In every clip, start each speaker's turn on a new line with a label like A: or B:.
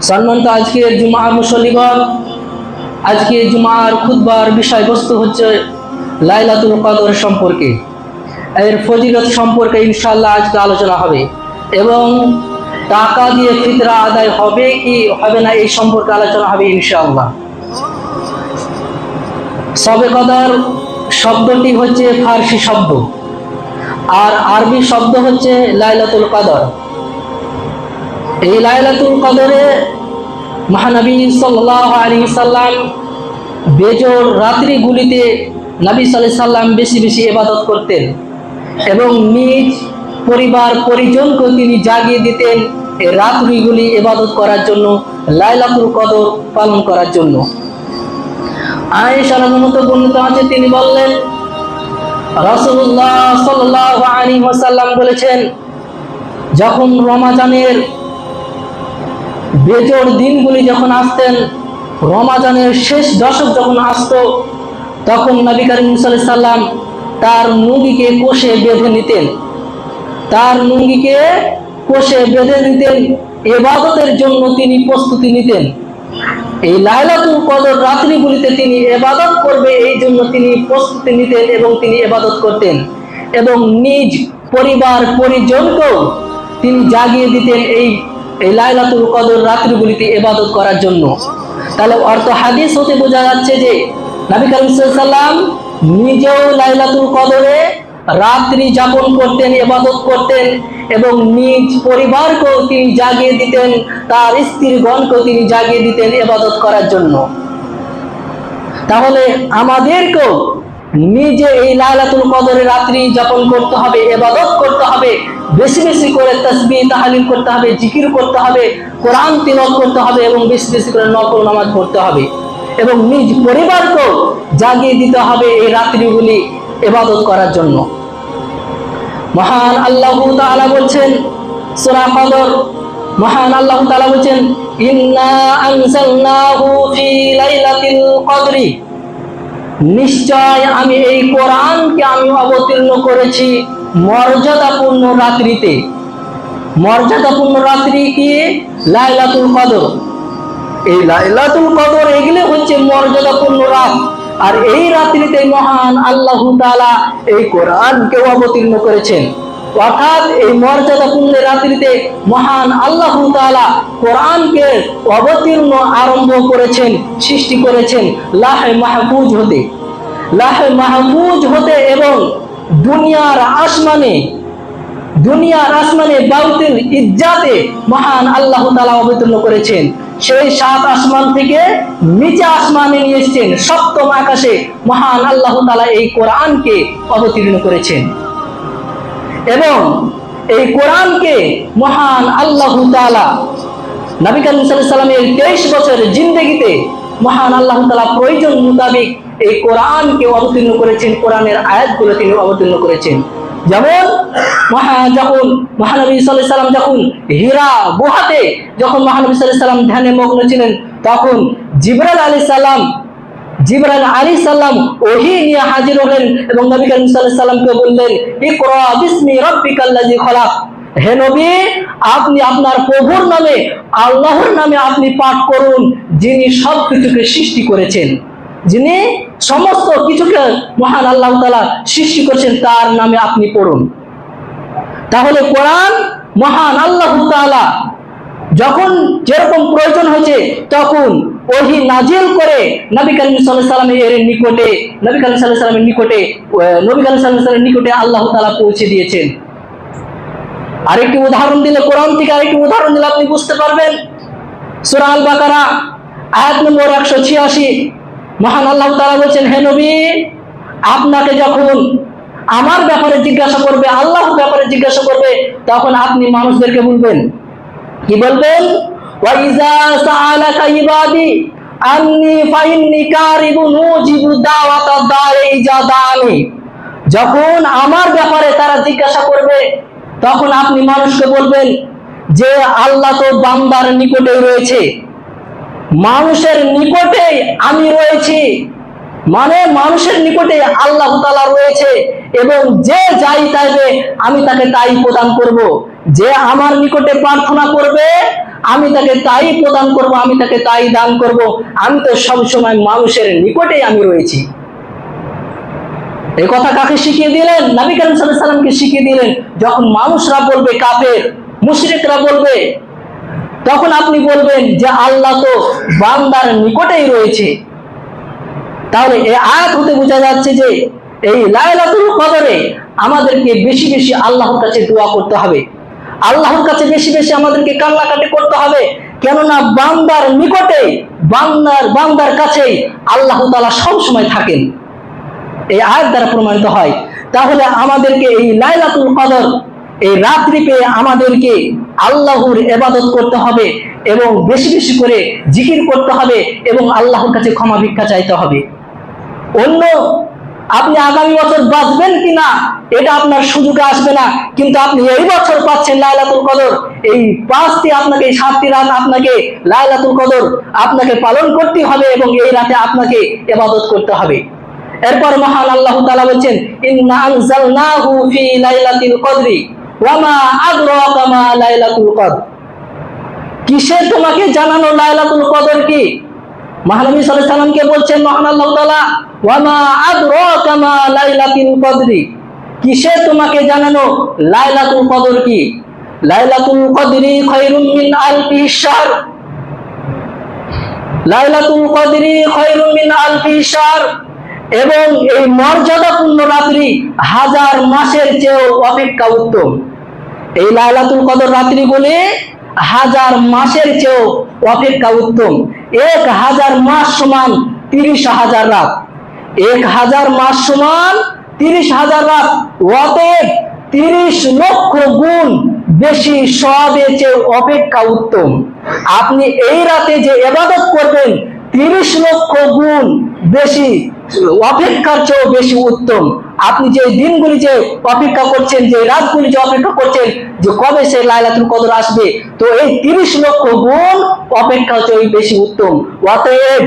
A: সম্মানিত আজকের জুমার মুসল্লিগণ আজকে জুমার খুদবার বিষয়বস্তু হচ্ছে লাইলাতুল কদর সম্পর্কে। এর ফজিলত সম্পর্কে ইনশাল্লাহ আজকে আলোচনা হবে। এবং টাকা দিয়ে ফিতরা আদায় হবে কি হবে না এই সম্পর্কে আলোচনা হবে ইনশাআল্লাহ। সবে কদর শব্দটি হচ্ছে ফার্সি শব্দ। আর আরবি শব্দ হচ্ছে লাইলাতুল কদর। এই লাইলাতুল কদরে মহানবী সাল্লাহ আলী সাল্লাম বেজোর রাত্রিগুলিতে নবী সাল্লাহ সাল্লাম বেশি বেশি ইবাদত করতেন এবং নিজ পরিবার পরিজনকে তিনি জাগিয়ে দিতেন এই রাত্রিগুলি ইবাদত করার জন্য, লাইলাতুল কদর পালন করার জন্য। আয়েশা মতো বর্ণিত আছে, তিনি বললেন, রাসূলুল্লাহ সাল্লাল্লাহু আলাইহি ওয়াসাল্লাম বলেছেন, যখন রমাজানের বেজোর দিনগুলি যখন আসতেন, রমাজানের শেষ দশক যখন আসতো, তখন নবী করিম সাল্লাম তার নুঙ্গিকে কোষে বেঁধে নিতেন। তার নুঙ্গিকে কোষে বেঁধে নিতেন, এবাদতের জন্য তিনি প্রস্তুতি নিতেন। এই লাইলাতুল কদর রাত্রিগুলিতে তিনি এবাদত করবে, এই জন্য তিনি প্রস্তুতি নিতেন এবং তিনি এবাদত করতেন। এবং নিজ পরিবার পরিজনকেও তিনি জাগিয়ে দিতেন এই এই লাইলাতুল কদর রাত্রিগুলিতে এবাদত করার জন্য। তাহলে অর্থ হাদিস হতে বোঝা যাচ্ছে যে নবী করিম সাল্লাম নিজেও লাইলাতুল কদরে রাত্রি যাপন করতেন এবাদত করতেন এবং নিজ পরিবারকেও তিনি জাগিয়ে দিতেন, তার স্ত্রীগণকেও তিনি জাগিয়ে দিতেন এবাদত করার জন্য। তাহলে আমাদেরকেও নিজে এই লাইলাতুল কদরে রাত্রি যাপন করতে হবে এবাদত করতে হবে, বেশি বেশি করে তসবি তাহালিল করতে হবে, জিকির করতে হবে, কোরআন তিলত করতে হবে এবং বেশি বেশি করে নকল নামাজ পড়তে হবে। এবং নিজ পরিবারকেও জাগিয়ে দিতে হবে এই রাত্রিগুলি এবাদত করার জন্য। মহান আল্লাহ তাআলা বলছেন, সূরা কদর, মহান আল্লাহ তাআলা বলছেন, ইন্না আনজালনাহু ফি লাইলাতিল কদরি। নিশ্চয় আমি এই কোরআনকে আমি অবতীর্ণ করেছি মর্যাদাপূর্ণ রাত্রিতে। মর্যাদাপূর্ণ রাত্রি কি? লাইলাতুল কদর। এই লাইলাতুল কদর এগুলো হচ্ছে মর্যাদাপূর্ণ রাত। আর এই রাত্রিতে মহান আল্লাহ তাআলা এই কোরআনকে অবতীর্ণ করেছেন। অর্থাৎ এই মর্যাদাপূর্ণ রাত্রিতে মহান আল্লাহ তাআলা কোরআনকে অবতীর্ণ আরম্ভ করেছেন, সৃষ্টি করেছেন লাহে মাহফুজ হতে। লাহে মাহফুজ হতে এবং দুনিয়ার আসমানে দুনিয়ার আসমানে বাউতিল ইজ্জাতে মহান আল্লাহ তালা অবতীর্ণ করেছেন। সেই সাত আসমান থেকে নিচে আসমানে নিয়ে এসেছেন সপ্তম আকাশে মহান আল্লাহ তালা এই কোরআনকে অবতীর্ণ করেছেন। এবং এই কোরআনকে মহান আল্লাহ নবী করিম সাল্লামের তেইশ বছরের জিন্দগিতে মহান আল্লাহ তালা প্রয়োজন মোতাবেক এই কোরআনকে অবতীর্ণ করেছেন, কোরআনের আয়াতগুলো তিনি অবতীর্ণ করেছেন। যেমন মহা, যখন মহানবী সাল্লাম যখন হীরা গুহাতে, যখন মহানবী সাল্লাম ধ্যানে মগ্ন ছিলেন, তখন জিবরাল আলী সাল্লাম জিবরাল আলী সাল্লাম ওহি নিয়ে হাজির হলেন এবং নবী করিম সাল্লাহ সাল্লামকে বললেন, ইকরা বিসমি রাব্বিকাল্লাযী খলাক। হে নবী, আপনি আপনার প্রভুর নামে, আল্লাহর নামে আপনি পাঠ করুন, যিনি সব কিছুকে সৃষ্টি করেছেন। যিনি সমস্ত কিছুকে মহান আল্লাহ তালা সৃষ্টি করেছেন, তার নামে আপনি পড়ুন। তাহলে কোরআন মহান আল্লাহ তাআলা যখন যেরকম প্রয়োজন হয়েছে, তখন ওহি নাজিল করে নবী করিম সাল্লাল্লাহু সাল্লামের নিকটে, নবী করিম সাল্লাল্লাহু সাল্লামের নিকটে নবী সাল্লাল্লাহু সাল্লামের নিকটে আল্লাহ তালা পৌঁছে দিয়েছেন। আরেকটি উদাহরণ দিলে কোরআন থেকে আরেকটি উদাহরণ দিলে আপনি বুঝতে পারবেন। সূরা আল বাকারা আয়াত নম্বর একশো ছিয়াশি। মহান আল্লাহ তালা বলছেন, হে নবী, আপনাকে যখন আমার ব্যাপারে জিজ্ঞাসা করবে, আল্লাহর ব্যাপারে জিজ্ঞাসা করবে, তখন আপনি মানুষদেরকে বলবেন। কি বলবেন? যখন আমার ব্যাপারে তারা জিজ্ঞাসা করবে, তখন আপনি মানুষকে বলবেন যে আল্লাহ তো বান্দার নিকটেই রয়েছে। মানুষের নিকটে আমি রয়েছি। মানে মানুষের নিকটে আল্লাহ তাআলা রয়েছে এবং যে যাই চাইবে আমি তাকে তাই প্রদান করব। যে আমার নিকটে প্রার্থনা করবে, আমি তাকে তাই প্রদান করব, আমি তাকে তাই দান করব। আমি তো সব সময় মানুষের নিকটেই আমি রয়েছি। এই কথা কাকে শিখিয়ে দিলেন? নবী করিম সাল্লামকে শিখিয়ে দিলেন, যখন মানুষরা বলবে কাফের, মুশরিকরা বলবে, তখন আপনি বলবেন যে আল্লাহ তো বান্দার নিকটেই রয়েছে। তাহলে এই আয়াত হতে বোঝা যাচ্ছে যে এই লাইলাতুল কদরে আমাদেরকে বেশি বেশি আল্লাহর কাছে দোয়া করতে হবে। আল্লাহর কাছে বেশি বেশি আমাদেরকে কান্নাকাটি করতে হবে। কেননা বান্দার নিকটে, বান্দার বান্দার কাছেই আল্লাহ তাআলা সব সময় থাকেন। এই আয়াত দ্বারা প্রমাণিত হয়। তাহলে আমাদেরকে এই লাইলাতুল কদর, এই রাত্রি পেয়ে আমাদেরকে আল্লাহর এবাদত করতে হবে এবং বেশি বেশি করে জিকির করতে হবে এবং আল্লাহর কাছে ক্ষমা ভিক্ষা চাইতে হবে। অন্য আপনি আগামী বছর বাঁচবেন কিনা, এটা আপনার সুযোগে আসবে না। কিন্তু আপনি এই বছর পাচ্ছেন লাইলাতুল কদর। এই পাঁচটি আপনাকে এই সাতটি রাত আপনাকে লাইলাতুল কদর আপনাকে পালন করতে হবে এবং এই রাতে আপনাকে এবাদত করতে হবে। এরপর মহান আল্লাহ তাআলা বলছেন, ইন্না আনজালনাহু ফি লাইলাতিল কদরি ওয়া মা আদরাকা মা লাইলাতুল কদর। কিসে তোমাকে জানানো লাইলাতুল কদর কি? মহানবী সাল্লামকে বলছেন, মহান আল্লাহ কিসে তোমাকে জানানো? লাইলাতুল কদর কি? লাইলাতুল কদরি খায়রুম মিন আলফি শাহর। লাইলাতুল কদরি খায়রুম মিন আলফি শাহর। এবং এই মর্যাদাপূর্ণ রাত্রি হাজার মাসের চেয়েও অপেক্ষা উত্তম। এই লাইলাতুল কদর রাত্রি বলে হাজার মাসের চেয়েও অপেক্ষা উত্তম। এক হাজার মাস সমান তিরিশ হাজার রাত। এক হাজার মাস সমান তিরিশ হাজার রাত। অতএব তিরিশ লক্ষ গুণ বেশি সবের চেয়ে অপেক্ষা উত্তম। আপনি এই রাতে যে এবাদত করবেন, তিরিশ লক্ষ গুণ বেশি, অপেক্ষার চেয়েও বেশি উত্তম। আপনি যে দিনগুলি যে অপেক্ষা করছেন, যে রাতগুলি যে অপেক্ষা করছেন, যে কবে সে লাইলাতুল কদর আসবে, তো এই তিরিশ লক্ষ গুণ অপেক্ষা চেয়ে বেশি উত্তম। অতএব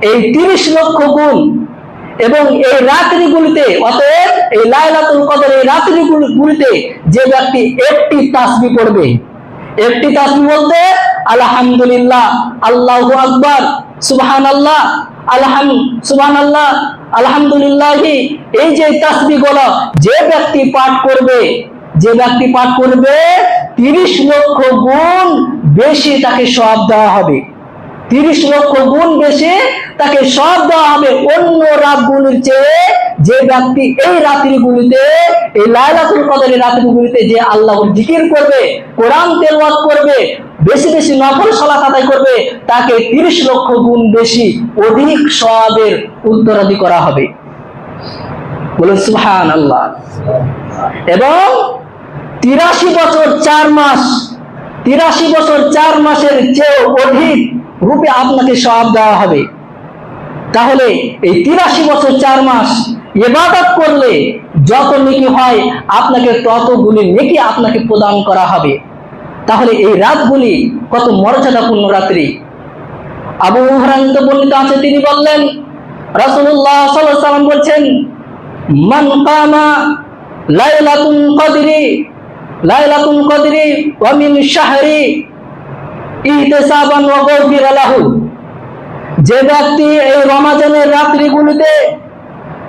A: এই তিরিশ লক্ষ গুণ এবং এই রাত্রিগুলিতে, অতএব এই লাইলাতুল কদর এই রাত্রিগুলিতে যে ব্যক্তি একটি তাসবি পড়বে একটি তাসবি বলতে, আলহামদুলিল্লাহ, আল্লাহ আকবর সুবাহান আল্লাহ আলহাম সুবাহান আল্লাহ আলহামদুলিল্লাহ, এই যে তাসবি গুলো, যে ব্যক্তি পাঠ করবে, যে ব্যক্তি পাঠ করবে, তিরিশ লক্ষ গুণ বেশি তাকে সব দেওয়া হবে। তিরিশ লক্ষ গুণ বেশি তাকে সব দেওয়া হবে অন্য রাতগুলির চেয়ে যে ব্যক্তি এই এই লাইলাতুল কদরের যে জিকির করবে, কোরআন তেলাওয়াত করবে, বেশি বেশি করবে, তাকে তিরিশ লক্ষ গুণ বেশি অধিক সওয়াবের উত্তরাদি করা হবে। বলুন সুবহান আল্লাহ এবং তিরাশি বছর চার মাস, তিরাশি বছর চার মাসের চেয়ে অধিক রূপে আপনাকে সব দেওয়া হবে। তাহলে এই তিরাশি বছর চার মাস এবাদত করলে যত নেকি হয়, আপনাকে ততগুলি নেকি আপনাকে প্রদান করা হবে। তাহলে এই রাতগুলি কত মর্যাদাপূর্ণ রাত্রি। আবু হুরায়রা বর্ণিত আছে, তিনি বললেন আলাইহি সাল্লাম বলছেন, মান কামা লাইলাতুল কদরি লাইলাতুল কদরি ওয়া মিন শাহরি যে ব্যক্তি এই রমাজানের রাত্রিগুলিতে,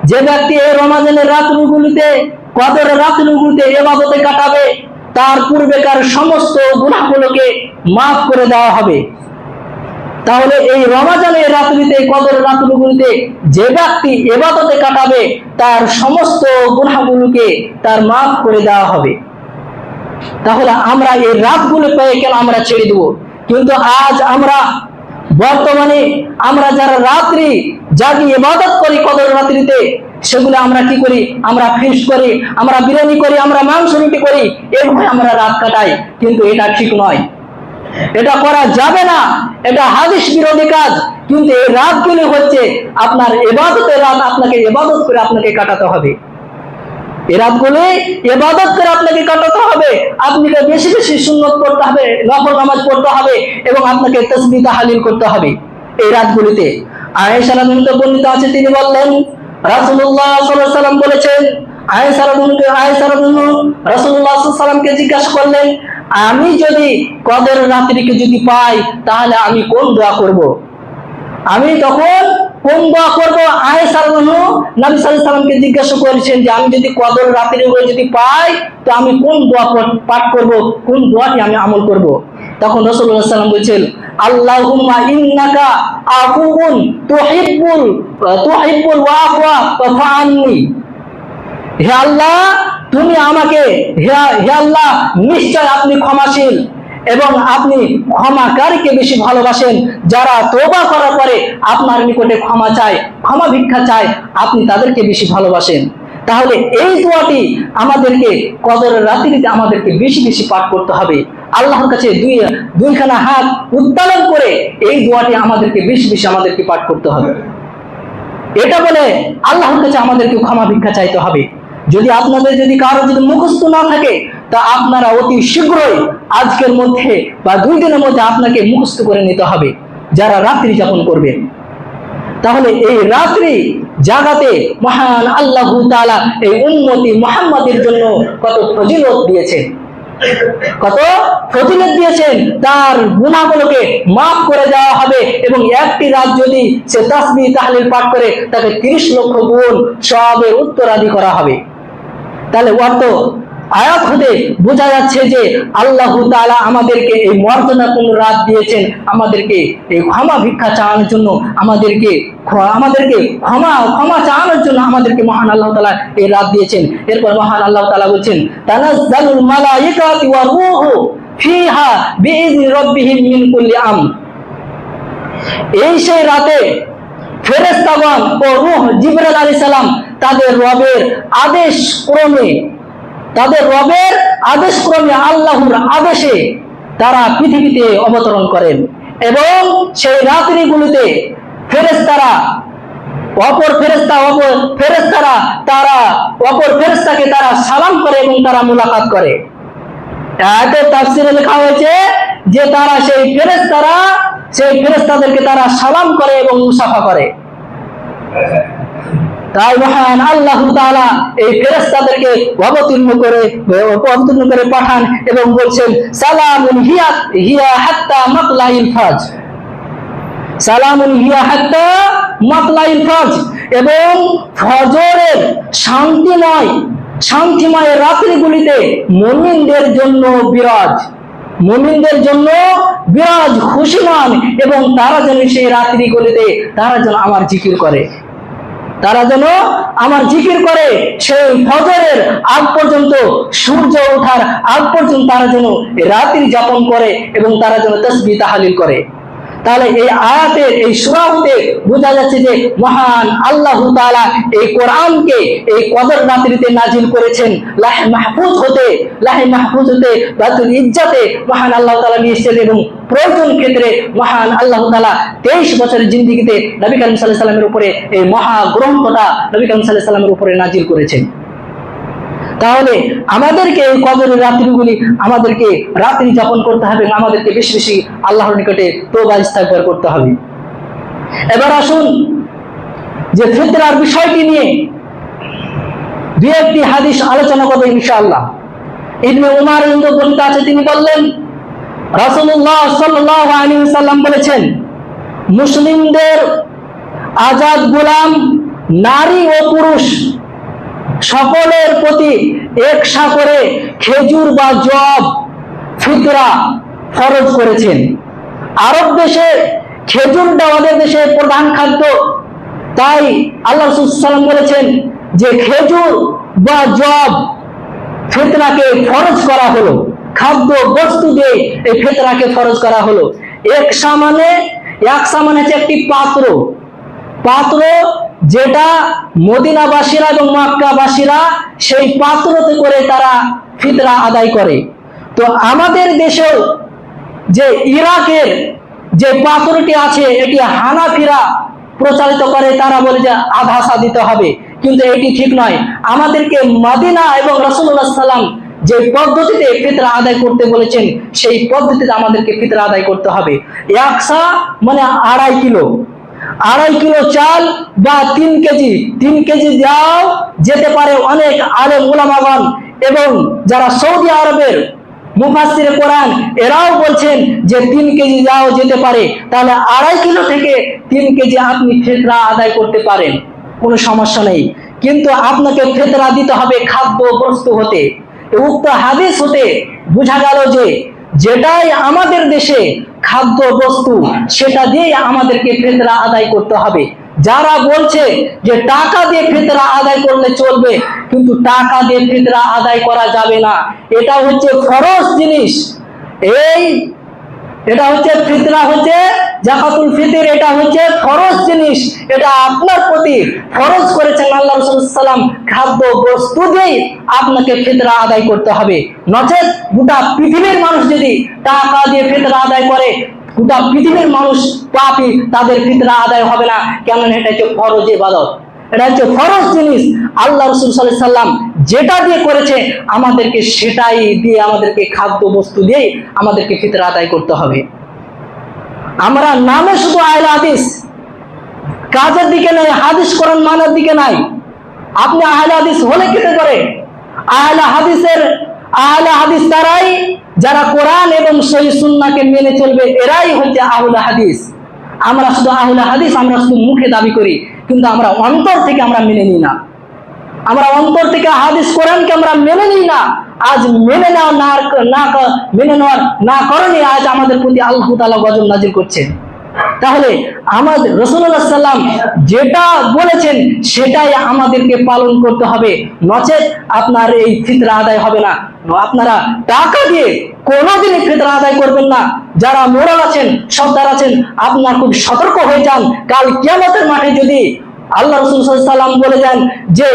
A: যে ব্যক্তি এই রমাজানের রাত্রিগুলিতে কদরের রাত্রিগুলিতে এবাদতে কাটাবে, তার পূর্বেকার সমস্ত গুনাহগুলোকে মাফ করে দেওয়া হবে। তাহলে এই রমাজানের রাত্রিতে কদরের রাত্রিগুলিতে যে ব্যক্তি এবাদতে কাটাবে, তার সমস্ত গুনাহগুলোকে তার মাফ করে দেওয়া হবে। তাহলে আমরা এই রাতগুলো পেয়ে কেন আমরা ছেড়ে দেব? কিন্তু আজ আমরা বর্তমানে আমরা যারা রাত্রি জাগি ইবাদত করি কদর রাত্রিতে, সেগুলো আমরা কি করি? আমরা ফিস্ট করি, আমরা বিরিয়ানি করি, আমরা মাংস রুটি করি, এভাবে আমরা রাত কাটাই। কিন্তু এটা ঠিক নয়। এটা করা যাবে না। এটা হাদিস বিরোধী কাজ। কিন্তু এই রাতগুলি হচ্ছে আপনার এবাদতের রাত, আপনাকে এবাদত করে আপনাকে কাটাতে হবে। এই রাতগুলি এবাদত করে আপনাকে কাটাতে হবে। আপনাকে বেশি বেশি সুন্নত করতে হবে, নফল নামাজ পড়তে হবে এবং আপনাকে তসবি তাহালিল করতে হবে এই রাতগুলিতে। আয়েশা রাদিয়াল্লাহু বর্ণিত আছে, তিনি বললেন আলাইহি সাল্লাম বলেছেন, আয়েশা রাদিয়াল্লাহু আয়েশা রাদিয়াল্লাহু রাসূলুল্লাহ সাল্লাল্লাহু সাল্লামকে জিজ্ঞাসা করলেন, আমি যদি কদর রাত্রিকে যদি পাই, তাহলে আমি কোন দোয়া করব? আমি তখন কোন দোয়া করব? রাদিয়াল্লাহু নবী সাল্লামকে জিজ্ঞাসা করেছেন যে আমি যদি কদর রাত্রি যদি পাই, তো আমি কোন দোয়া পাঠ করব? কোন দোয়াটি আমি আমল করব? তখন রাসূলুল্লাহ সাল্লাম বলছেন, আল্লাহুম্মা ইন্নাকা আফুউন তুহিব্বুল তুহিব্বুল ওয়াফা ফাআননি হে আল্লাহ, তুমি আমাকে, হে হে আল্লাহ, নিশ্চয় আপনি ক্ষমাশীল। এবং আপনি ক্ষমাকারীকে বেশি ভালোবাসেন, যারা তোবা করার পরে আপনার নিকটে ক্ষমা চায়, ক্ষমা ভিক্ষা চায়, আপনি তাদেরকে বেশি ভালোবাসেন। তাহলে এই দোয়াটি আমাদেরকে কদরের রাত্রিতে আমাদেরকে বেশি বেশি পাঠ করতে হবে। আল্লাহর কাছে দুই দুইখানা হাত উত্তোলন করে এই দোয়াটি আমাদেরকে বেশি বেশি আমাদেরকে পাঠ করতে হবে। এটা বলে আল্লাহর কাছে আমাদেরকে ক্ষমা ভিক্ষা চাইতে হবে। যদি আপনাদের যদি কারও যদি মুখস্থ না থাকে তা আপনারা অতি শীঘ্রই আজকের মধ্যে বা দুই দিনের মধ্যে আপনাকে মুখস্থ করে নিতে হবে, যারা রাত্রি যাপন করবেন। তাহলে এই রাত্রি জাগাতে মহান আল্লাহ তাআলা এই উন্নতি মোহাম্মদের জন্য কত ফজিলত দিয়েছেন। কত ফজিলত দিয়েছেন, তার গুণাগুলোকে মাফ করে দেওয়া হবে এবং একটি রাত যদি সে তাসবি তাহলিল পাঠ করে, তাকে তিরিশ লক্ষ গুণ সবের উত্তরাদি করা হবে। তাহলে অর্থ আয়াত হতে বোঝা যাচ্ছে যে আল্লাহ তালা আমাদেরকে এই মর্যাদাপূর্ণ রাত দিয়েছেন, আমাদেরকে এই ক্ষমা ভিক্ষা চাওয়ানোর জন্য, আমাদেরকে আমাদেরকে ক্ষমা ক্ষমা চাওয়ানোর জন্য আমাদেরকে মহান আল্লাহ তাআলা এই রাত দিয়েছেন। এরপর মহান আল্লাহ তাআলা বলছেন আমর। এই সেই রাতে ফেরেস্তাগণ ও রূহ জিবরাল আলী সালাম তাদের রবের আদেশ ক্রমে তাদের রবের আদেশ ক্রমে আল্লাহর আদেশে তারা পৃথিবীতে অবতরণ করেন এবং সেই রাত্রিগুলিতে ফেরেস্তারা অপর ফেরেস্তা অপর ফেরেস্তারা তারা অপর ফেরেস্তাকে তারা সালাম করে এবং তারা মুলাকাত করে। লেখা হয়েছে যে তারা সেই ফেরেশতারা, সেই ফেরেশতাদেরকে তারা সালাম করে এবং মুসাফা করে। তাই মহান আল্লাহ তাআলা এই ফেরেশতাদেরকে অবতীর্ণ করে অবতীর্ণ করে পাঠান এবং বলছেন, সালামুন হিয়া হিয়া হাত্তা মাতলাইল ফাজ। সালামুন হিয়া হাত্তা মাতলাইল ফাজ এবং ফজরের শান্তিময় শান্তিময় রাত্রিগুলিতে মুমিনদের জন্য বিরাজ, মুমিনদের জন্য বিরাজ খুশিমান এবং তারা যেন সেই রাত্রিগুলিতে, তারা যেন আমার জিকির করে। তারা যেন আমার জিকির করে, সেই ফজরের আগ পর্যন্ত, সূর্য ওঠার আগ পর্যন্ত তারা যেন রাত্রি যাপন করে এবং তারা যেন তসবি তাহালিল করে। তাহলে এই আয়াতের, এই সুরাহতে বোঝা যাচ্ছে যে মহান আল্লাহ তাআলা এই কোরআনকে এই কদর রাত্রিতে নাজিল করেছেন। লাহে মাহফুজ হতে, লাহে মাহফুজ হতে বাতুল ইজ্জাতে মহান আল্লাহ তালা নিয়ে এসেছেন এবং প্রয়োজন ক্ষেত্রে মহান আল্লাহ তালা তেইশ বছরের জিন্দিগিতে নবী করিম সাল্লাহ সাল্লামের উপরে এই মহা গ্রন্থটা নবী করিম সাল্লাহ সাল্লামের উপরে নাজিল করেছেন। তাহলে আমাদেরকে এই কবরের রাত্রিগুলি আমাদেরকে রাত্রি যাপন করতে হবে আমাদেরকে বেশি বেশি আল্লাহর নিকটে তোবা ইস্তাগফার করতে হবে। এবার আসুন যে ফিতরার বিষয়টি নিয়ে দু একটি হাদিস আলোচনা করব ইনশাআল্লাহ। ইবনে উমার ইন্দু বর্ণিত আছে, তিনি বললেন, রাসূলুল্লাহ সাল্লাল্লাহু আলাইহি সাল্লাম বলেছেন, মুসলিমদের আজাদ গোলাম নারী ও পুরুষ সকলের প্রতি একসা করে খেজুর বা জব, ফিতরা ফরজ করেছেন। আরব দেশে খেজুরটা আমাদের দেশের প্রধান খাদ্য। তাই আল্লাহ সাল্লাম বলেছেন যে খেজুর বা জব ফেতরাকে ফরজ করা হলো। খাদ্য বস্তু দিয়ে এই ফেতরাকে ফরজ করা হলো। এক সামানে এক সামানে হচ্ছে একটি পাত্র। পাত্র যেটা মদিনাবাসীরা এবং মক্কাবাসীরা সেই পাত্রতে করে তারা ফিতরা আদায় করে। তো আমাদের দেশেও যে ইরাকের যে পাথরটি আছে, এটি হানাফিরা প্রচারিত করে, তারা বলে যে আধাসা দিতে হবে। কিন্তু এটি ঠিক নয়। আমাদেরকে মাদিনা এবং রসুল্লাহ সাল্লাম যে পদ্ধতিতে ফিতরা আদায় করতে বলেছেন, সেই পদ্ধতিতে আমাদেরকে ফিতরা আদায় করতে হবে। একশা মানে আড়াই কিলো। আড়াই কিলো চাল বা তিন কেজি তিন কেজি দেওয়াও যেতে পারে অনেক আলেম ওলামাগণ এবং যারা সৌদি আরবের মুফাসির কোরআন, এরাও বলছেন যে তিন কেজি যাও যেতে পারে। তাহলে আড়াই কিলো থেকে তিন কেজি আপনি ফেতরা আদায় করতে পারেন। কোনো সমস্যা নেই। কিন্তু আপনাকে ফেতরা দিতে হবে খাদ্য বস্তু হতে। উক্ত হাদিস হতে বোঝা গেল যে যেটাই আমাদের দেশে খাদ্য বস্তু, সেটা দিয়ে আমাদেরকে ফেতরা আদায় করতে হবে। যারা বলছে যে টাকা দিয়ে ফেতরা আদায় করলে চলবে, কিন্তু টাকা দিয়ে ফেতরা আদায় করা যাবে না। এটা হচ্ছে ফরস জিনিস। এই এটা হচ্ছে ফিতরা হচ্ছে জাকাতুল ফিতর, এটা হচ্ছে ফরজ জিনিস, এটা আপনার প্রতি ফরজ করেছেন আল্লাহ রসুল সাল্লাম খাদ্য বস্তু দিয়েই আপনাকে ফিতরা আদায় করতে হবে। নচেত গোটা পৃথিবীর মানুষ যদি টাকা দিয়ে ফিতরা আদায় করে, গোটা পৃথিবীর মানুষ পাপি, তাদের ফিতরা আদায় হবে না। কেননা এটা হচ্ছে ফরজ ইবাদত। এটা হচ্ছে ফরজ জিনিস। আল্লাহ রসুল সাল্লাহ সাল্লাম যেটা দিয়ে করেছে, আমাদেরকে সেটাই দিয়ে আমাদেরকে খাদ্য বস্তু দিয়ে আমাদেরকে ফিতরা আদায় করতে হবে। আমরা নামে শুধু আয়লা হাদিস। কাজের দিকে নাই, হাদিস কোরআন মানার দিকে নাই। আপনি আহলে হাদিস হলে কেটে করে আহলে হাদিসের, আহলে হাদিস তারাই যারা কোরআন এবং সহি সুন্নাহকে মেনে চলবে, এরাই হচ্ছে আহুল হাদিস। আমরা শুধু আহুল হাদিস, আমরা শুধু মুখে দাবি করি, কিন্তু আমরা অন্তর থেকে আমরা মেনে নিই না। আমরা অন্তর থেকে হাদিস কোরআনকে আমরা মেনে নিই না। আজ মেনে নেওয়া না মেনে নেওয়ার না করণে আজ আমাদের প্রতি আল্লাহ তালা গজব নাজির করছেন। তাহলে আমাদের রসুল্লাহ সাল্লাম যেটা বলেছেন সেটাই আমাদেরকে পালন করতে হবে। নচেত আপনার এই ফিতরা আদায় হবে না। আপনারা টাকা দিয়ে কোনোদিনই ফিতরা আদায় করবেন না। যারা মোরাল আছেন, সর্দার আছেন, আপনার খুব সতর্ক হয়ে যান। কাল কেমতের মাঠে যদি আল্লাহ রসুল সাল্লাম বলে যান যে,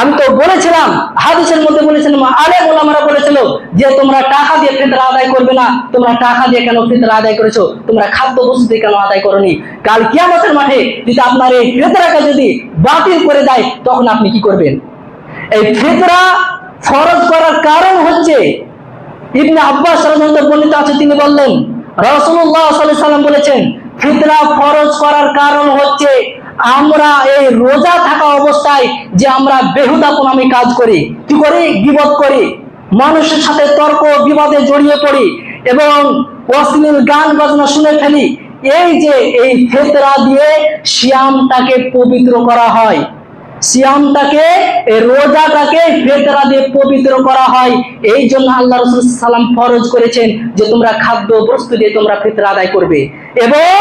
A: আমি তো বলেছিলাম, হাদিসের মধ্যে বলেছিলাম আলে গোলামারা বলেছিল যে, তোমরা টাকা দিয়ে ফিতরা আদায় করবে না, তোমরা টাকা দিয়ে কেন ফিতরা আদায় করেছ, তোমরা খাদ্য বস্তু দিয়ে কেন আদায় করনি? কাল কিয়ামতের মাঠে যদি আপনার এই ফিতরাকে যদি বাতিল করে দেয়, তখন আপনি কি করবেন? এই ফিতরা ফরজ করার কারণ হচ্ছে, ইবনে আব্বাস বর্ণিত আছে, তিনি বললেন সাল্লাল্লাহু সাল্লাম বলেছেন, ফিতরা ফরজ করার কারণ হচ্ছে আমরা এই রোজা থাকা অবস্থায় যে আমরা বেহুদা আমি কাজ করি, কি করি? গিবত করি, মানুষের সাথে তর্ক বিবাদে জড়িয়ে পড়ি এবং অশ্লীল গান বাজনা শুনে ফেলি। এই যে এই ফেতরা দিয়ে শিয়ামটাকে পবিত্র করা হয়। সিয়ামটাকে, এই রোজাটাকে ফেতরা দিয়ে পবিত্র করা হয়। এই জন্য আল্লাহ রসুল সাল্লাম ফরজ করেছেন যে তোমরা খাদ্য বস্তু দিয়ে তোমরা ফেতরা আদায় করবে। এবং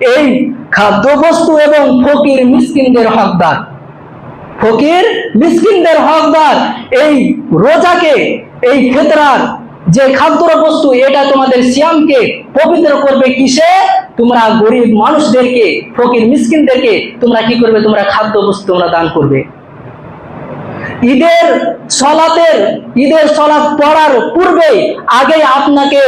A: এই খাদ্য বস্তু এবং ফকির মিসকিনদের হকদার। ফকির মিসকিনদের হকদার এই রোজাকে, এই ফেতরার যে খাদ্য বস্তু, এটা তোমাদের সিয়ামকে পবিত্র করবে কিসে? তোমরা গরিব মানুষদেরকে, ফকির মিসকিনদেরকে তোমরা কি করবে? তোমরা খাদ্য বস্তু তোমরা দান করবে। ঈদের সলাতের, ঈদের সলাত পড়ার পূর্বে আগে আপনাকে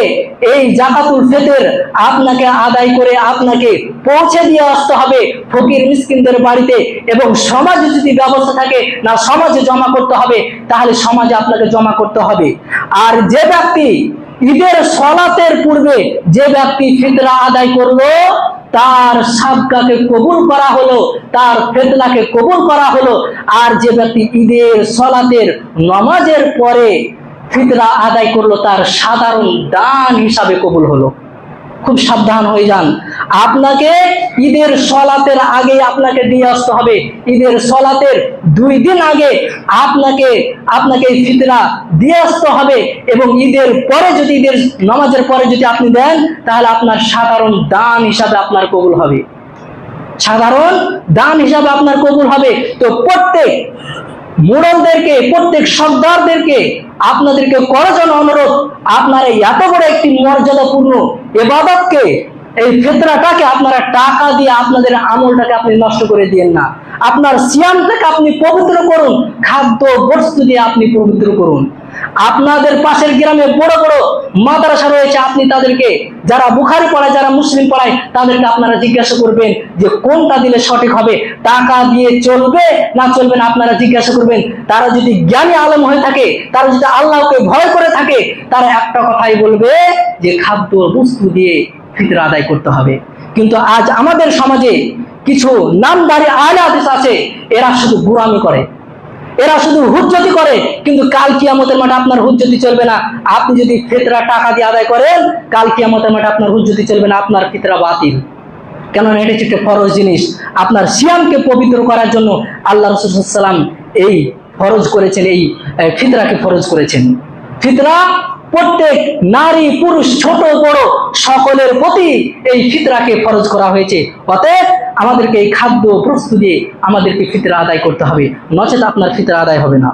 A: এই জাকাতুল ফেতের আপনাকে আদায় করে আপনাকে পৌঁছে দিয়ে আসতে হবে ফকির মিসকিনদের বাড়িতে এবং সমাজে যদি ব্যবস্থা থাকে, না সমাজে জমা করতে হবে, তাহলে সমাজে আপনাকে জমা করতে হবে। আর যে ব্যক্তি ঈদের সলাতের পূর্বে যে ব্যক্তি ফিতরা আদায় করল তার সাবকাকে কবুল করা হলো, তার ফেতলাকে কবুল করা হলো, আর যে ব্যক্তি ঈদের সলাতের নমাজের পরে ফিতরা আদায় করল, তার সাধারণ দান হিসাবে কবুল হলো। খুব সাবধান হয়ে যান। আপনাকে ঈদের সলাতের আগে আপনাকে দিয়ে আসতে হবে। ঈদের সলাতের দুই দিন আগে আপনাকে আপনাকে ফিতরা দিয়ে আসতে হবে এবং ঈদের পরে যদি, ঈদের নামাজের পরে যদি আপনি দেন, তাহলে আপনার সাধারণ দান হিসাবে আপনার কবুল হবে। সাধারণ দান হিসাবে আপনার কবুল হবে। তো প্রত্যেক মোড়লদেরকে, প্রত্যেক সর্দারদেরকে আপনাদেরকে করজন অনুরোধ, আপনার এত বড় একটি মর্যাদাপূর্ণ এবাদতকে, এই ফেতরাটাকে আপনারা টাকা দিয়ে আপনাদের আমলটাকে আপনি নষ্ট করে দিয়েন না। আপনার সিয়ামটাকে আপনি পবিত্র করুন, খাদ্য বস্তু দিয়ে আপনি পবিত্র করুন। আপনাদের পাশের গ্রামে বড় বড় মাদ্রাসা রয়েছে, আপনি তাদেরকে যারা বুখারি পড়ায়, যারা মুসলিম পড়ায়, তাদেরকে আপনারা জিজ্ঞাসা করবেন যে কোনটা দিলে সঠিক হবে, টাকা দিয়ে চলবে না চলবে না আপনারা জিজ্ঞাসা করবেন। তারা যদি জ্ঞানী আলম হয়ে থাকে, তারা যদি আল্লাহকে ভয় করে থাকে, তারা একটা কথাই বলবে যে খাদ্য বস্তু দিয়ে ফিতরা আদায় করতে হবে। কিন্তু আজ আমাদের সমাজে কিছু নামদারি আহলে হাদিস আছে, এরা শুধু গুরামি করে। এরা শুধু হুজ্জতি করে, কিন্তু কাল কিয়ামতের মাঠে আপনার হুজ্জতি চলবে না। আপনি যদি ফিতরা টাকা দিয়ে আদায় করেন, কাল কিয়ামতের মাঠে আপনার হুজ্জতি চলবে না, আপনার ফিতরা বাতিল। কেননা এটা হচ্ছে একটা ফরজ জিনিস। আপনার সিয়ামকে পবিত্র করার জন্য আল্লাহ রসুলাম এই ফরজ করেছেন, এই ফিতরাকে ফরজ করেছেন। ফিতরা প্রত্যেক নারী, পুরুষ, ছোট, বড় সকলের প্রতি এই ফিতরাকে ফরজ করা হয়েছে। অতএব আমাদেরকে এই খাদ্য প্রস্তুতি আমাদেরকে ফিতরা আদায় করতে হবে। নচেত আপনার ফিতরা আদায় হবে না।